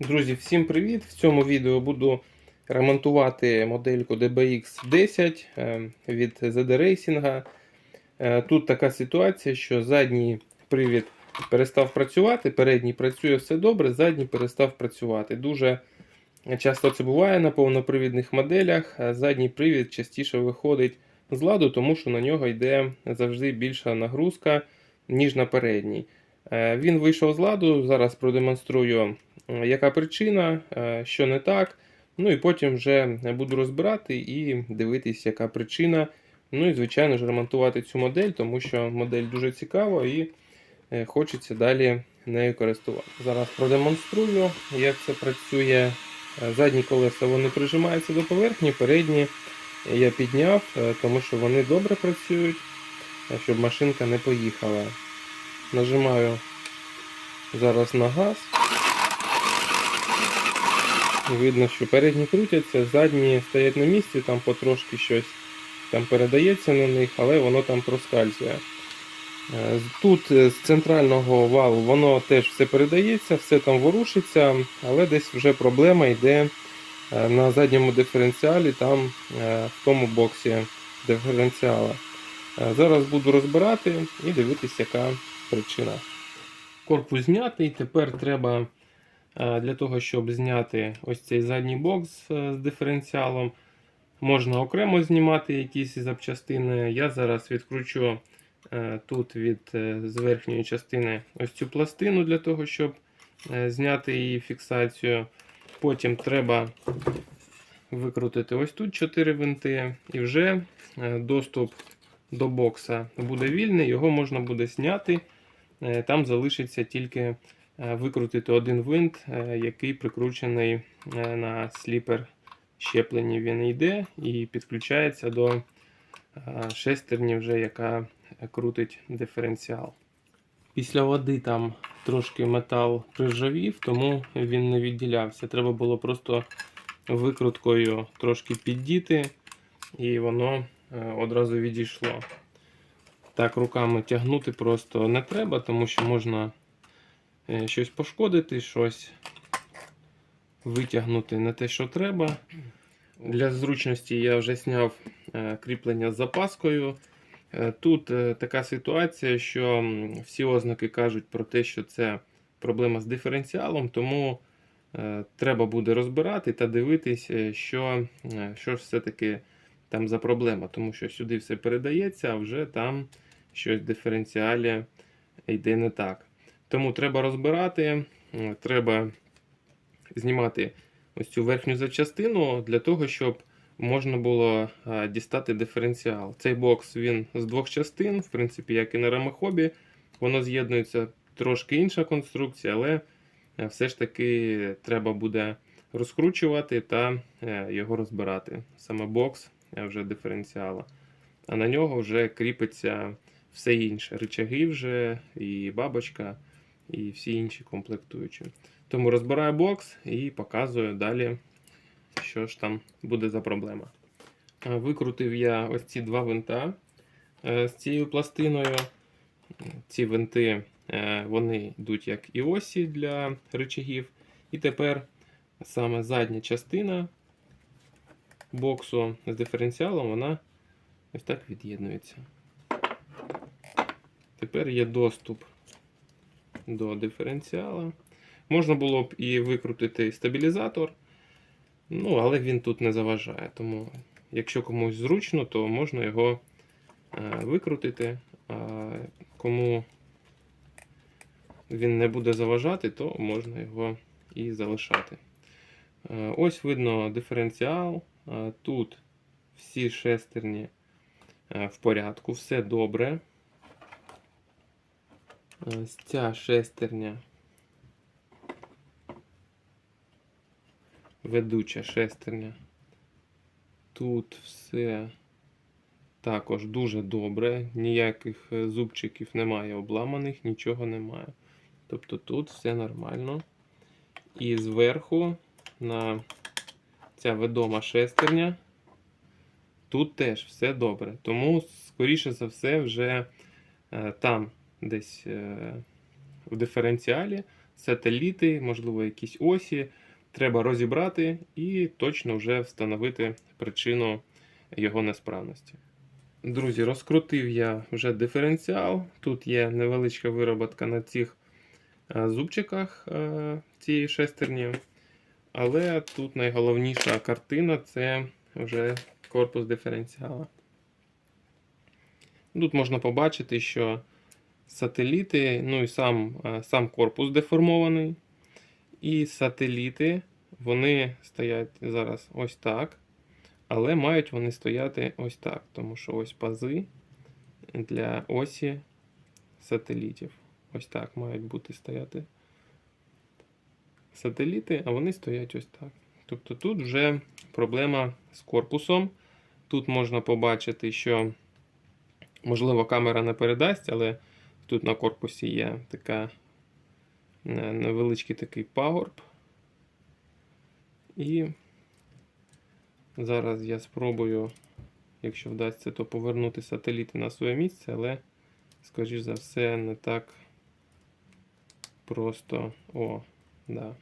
Друзі, всім привіт! В цьому відео буду ремонтувати модельку DBX 10 е, від ZD Racing. Е, Тут така ситуація, що задній привід перестав працювати, передній працює все добре, задній перестав працювати. Дуже часто це буває на повнопривідних моделях. Задній привід частіше виходить з ладу, тому що на нього йде завжди більша нагрузка, ніж на передній. Е, Він вийшов з ладу, зараз продемонструю, яка причина, е, що не так. Ну і потім вже буду розбирати і дивитись, яка причина. Ну і, звичайно ж, ремонтувати цю модель, тому що модель дуже цікава і е, хочеться далі нею користуватися. Зараз продемонструю, як це працює. Е, Задні колеса вони прижимаються до поверхні, передні я підняв, тому що вони добре працюють, щоб машинка не поїхала. Нажимаю зараз на газ. Видно, що передні крутяться, задні стоять на місці, там потрошки щось там передається на них, але воно там проскальзує. Е, Тут е, з центрального валу воно теж все передається, все там ворушиться, але десь вже проблема йде е, на задньому диференціалі, там в тому боксі диференціала. Зараз буду розбирати і дивитися, яка причина. Корпус знятий. Тепер треба для того, щоб зняти ось цей задній бокс е, з диференціалом. Можна окремо знімати якісь запчастини. Я зараз відкручу е, тут від е, з верхньої частини ось цю пластину для того, щоб е, зняти її фіксацію. Потім треба викрутити ось тут 4 винти, і вже е, доступ до бокса буде вільний, його можна буде зняти. Е, Там залишиться тільки е, викрутити один винт, е, який прикручений е, на сліпер щепленні. Він йде і підключається до е, шестерні, вже, яка крутить диференціал. Після води там трошки метал прижавів, тому він не відділявся. Треба було просто викруткою трошки піддіти, і воно е, одразу відійшло. Так, руками тягнути просто не треба, тому що можна е, щось пошкодити, щось витягнути не те, що треба. Для зручності я вже зняв е, кріплення з запаскою. Е, Тут е, така ситуація, що всі ознаки кажуть про те, що це проблема з диференціалом, тому е, треба буде розбирати та дивитись, е, що, е, що все-таки там за проблема, тому що сюди все передається, а вже там щось в диференціалі йде не так. Тому треба розбирати, треба знімати ось цю верхню запчастину для того, щоб можна було дістати диференціал. Цей бокс він з двох частин, в принципі, як і на ремохобі. Воно з'єднується трошки інша конструкція, але е, все ж таки треба буде розкручувати та е, його розбирати. Саме бокс е, вже диференціала. А на нього вже кріпиться все інше. Ричаги вже, і бабочка, і всі інші комплектуючі. Тому розбираю бокс і показую далі, що ж там буде за проблема. Викрутив я ось ці два винта е, з цією пластиною. Ці винти е, вони йдуть як і осі для рычагів. І тепер саме задня частина боксу з диференціалом вона ось так від'єднується. Тепер є доступ до диференціала. Можна було б і викрутити стабілізатор, ну, але він тут не заважає. Тому, якщо комусь зручно, то можна його е, викрутити. А кому він не буде заважати, то можна його і залишати. Е, ось видно диференціал. Е, Тут всі шестерні в порядку, все добре. Ось ця шестерня ведуча шестерня. Тут все також дуже добре, ніяких е, зубчиків немає обламаних, нічого немає. Тобто тут все нормально. І зверху на ця ведома шестерня. Тут теж все добре. Тому, скоріше за все, вже е, там десь е, в диференціалі сателіти, можливо, якісь осі. Треба розібрати і точно вже встановити причину його несправності. Друзі, розкрутив я вже диференціал. Тут є невеличка вироботка на цих е, зубчиках е, цієї шестерні. Але тут найголовніша картина це вже корпус диференціала. Тут можна побачити, що сателіти, ну і сам, е, сам корпус деформований. І сателіти, вони стоять зараз ось так. Але мають вони стояти ось так, тому що ось пази для осі сателітів. Ось так мають бути стояти сателіти, а вони стоять ось так. Тобто тут вже проблема з корпусом. Тут можна побачити, що, можливо, камера не передасть, але тут на корпусі є така е, невеличкий такий пагорб. І зараз я спробую, якщо вдасться, то повернути сателіти на своє місце, але, скоріш за все, не так просто. О, да.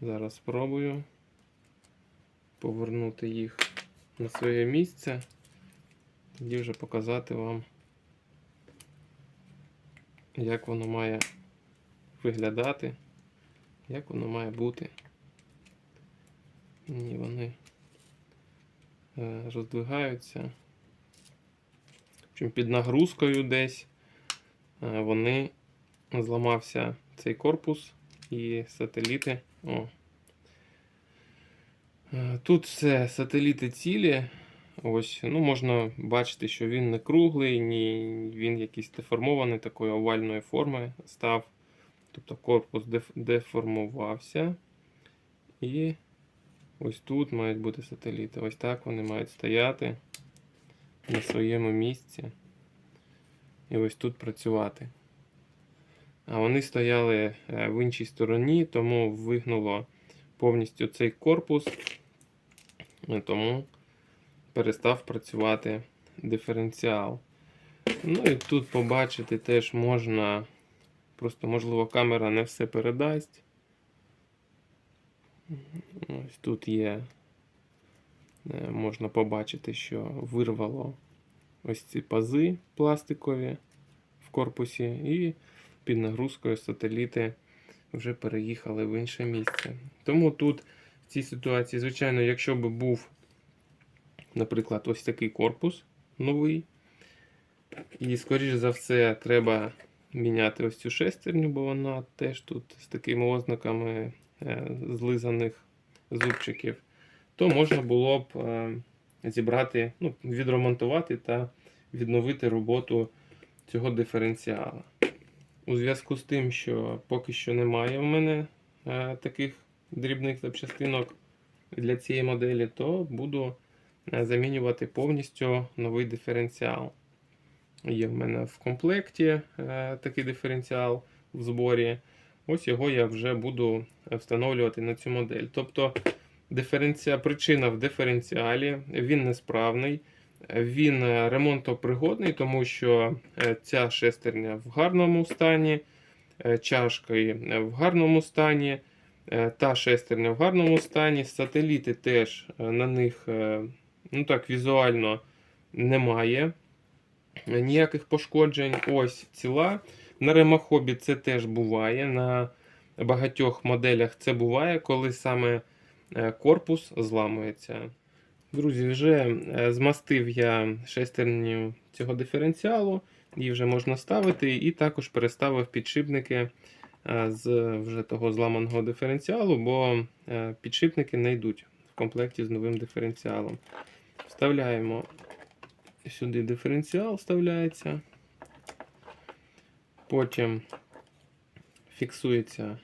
Зараз спробую повернути їх на своє місце. Тоді вже показати вам, як воно має виглядати, як воно має бути. Ні, вони е, роздвигаються. Общем, під нагрузкою десь е, вони зламався цей корпус і сателіти. О. Е, Тут все сателіти цілі. Ось, ну, можна бачити, що він не круглий, ні він якийсь деформований такої овальної форми став. Тобто корпус деф- деформувався. І ось тут мають бути сателіти. Ось так вони мають стояти на своєму місці. І ось тут працювати. А вони стояли е, в іншій стороні, тому вигнуло повністю цей корпус, тому перестав працювати диференціал. Ну і тут побачити теж можна, просто, можливо, камера не все передасть. Ось тут є, е, можна побачити, що вирвало ось ці пази пластикові в корпусі, і під нагрузкою сателіти вже переїхали в інше місце. Тому тут в цій ситуації, звичайно, якщо б був, наприклад, ось такий корпус новий, і, скоріш за все, треба міняти ось цю шестерню, бо вона теж тут з такими ознаками е, злизаних зубчиків, то можна було б е, зібрати, ну, відремонтувати та відновити роботу цього диференціала. У зв'язку з тим, що поки що немає в мене е, таких дрібних запчастинок для цієї моделі, то буду замінювати повністю новий диференціал. Є в мене в комплекті е, такий диференціал в зборі. Ось його я вже буду встановлювати на цю модель. Тобто диференція, причина в диференціалі, він несправний. Він е, ремонтопригодний, тому що е, ця шестерня в гарному стані, чашки в гарному стані, та шестерня в гарному стані. Сателіти теж на них ну так, візуально немає ніяких пошкоджень. Ось ціла. На ремахобі це теж буває. На багатьох моделях це буває, коли саме е, корпус зламується. Друзі, вже е, змастив я шестерню цього диференціалу, її вже можна ставити, і також переставив підшипники е, з вже того зламаного диференціалу, бо підшипники не йдуть в комплекті з новим диференціалом. Вставляємо сюди диференціал, вставляється. Потім фіксується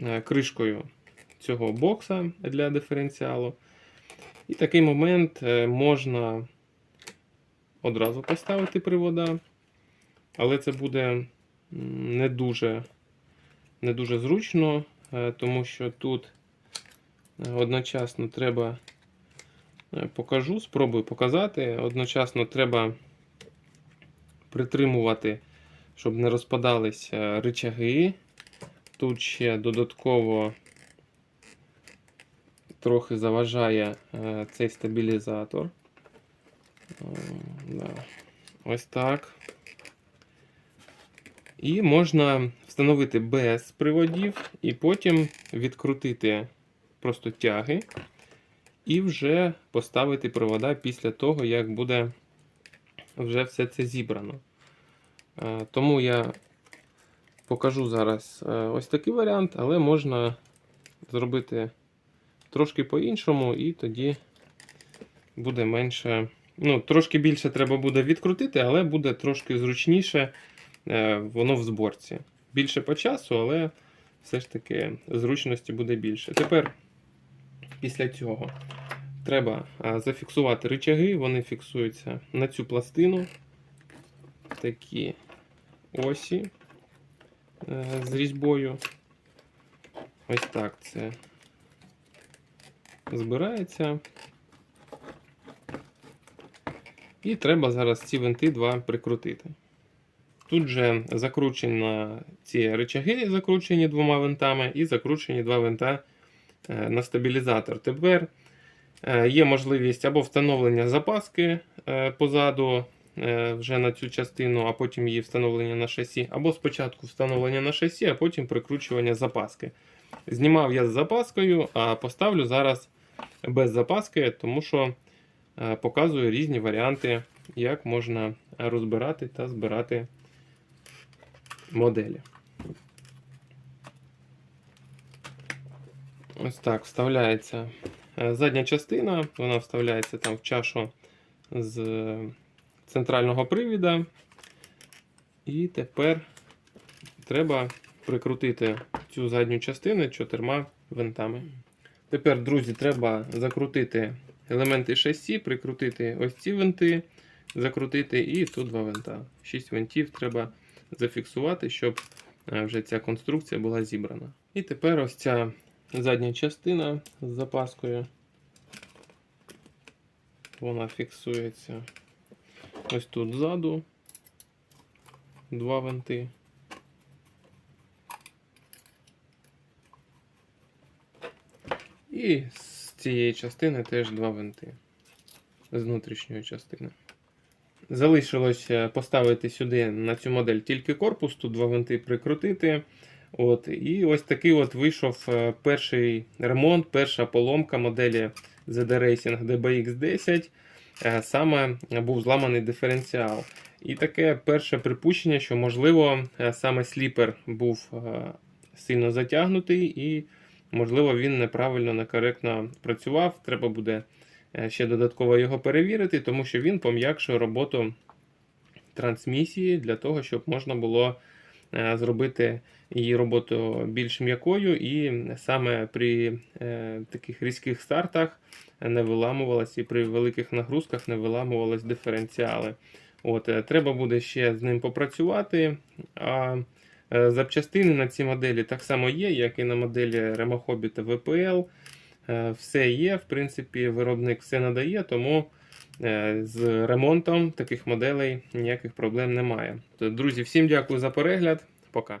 е, кришкою цього бокса для диференціалу. І такий момент е, можна одразу поставити привода, але це буде не дуже, не дуже зручно, е, тому що тут одночасно треба е, покажу, спробую показати. Одночасно треба притримувати щоб не розпадалися ричаги. Тут ще додатково трохи заважає е, цей стабілізатор. Е. Ось так. І можна встановити без приводів, і потім відкрутити просто тяги, і вже поставити провода після того, як буде вже все це зібрано. Е, Тому я покажу зараз е, ось такий варіант, але можна зробити трошки по-іншому, і тоді буде менше. Ну, трошки більше треба буде відкрутити, але буде трошки зручніше е, воно в зборці. Більше по часу, але все ж таки зручності буде більше. Тепер, після цього, треба зафіксувати рычаги, вони фіксуються на цю пластину. Такі осі е, з різьбою. Ось так це збирається. І треба зараз ці винти два прикрутити. Тут же закручені ці речаги, закручені двома винтами, і закручені два винта на стабілізатор. Тепер е, є можливість або встановлення запаски е, позаду е, вже на цю частину, а потім її встановлення на шасі, або спочатку встановлення на шасі, а потім прикручування запаски. Знімав я з запаскою, а поставлю зараз без запаски, тому що е, показую різні варіанти, як можна розбирати та збирати моделі. Ось так вставляється е, задня частина, вона вставляється там в чашу з центрального привіда. І тепер треба прикрутити цю задню частину чотирма винтами. Тепер, друзі, треба закрутити елементи шасі, прикрутити ось ці винти, закрутити і тут два винта. Шість винтів треба зафіксувати, щоб е, вже ця конструкція була зібрана. І тепер ось ця задня частина з запаскою. Вона фіксується ось тут ззаду. Два винти. І з цієї частини теж два винти з внутрішньої частини. Залишилось поставити сюди на цю модель тільки корпус, тут два винти прикрутити. От, І ось такий от вийшов е, перший ремонт, перша поломка моделі ZD Racing DBX10. Е, Саме був зламаний диференціал. І таке перше припущення, що, можливо, е, саме сліпер був сильно затягнутий, і, можливо, він неправильно, некоректно працював. Треба буде ще додатково його перевірити, тому що він пом'якшує роботу трансмісії для того, щоб можна було зробити її роботу більш м'якою, і саме при е, таких різких стартах не виламувалась і при великих нагрузках не виламувались диференціали. От, е, Треба буде ще з ним попрацювати. А е, запчастини на цій моделі так само є, як і на моделі Remo Hobby та VPL. Е, Все є, в принципі, виробник все надає, тому е, з ремонтом таких моделей ніяких проблем немає. Друзі, всім дякую за перегляд. Пока.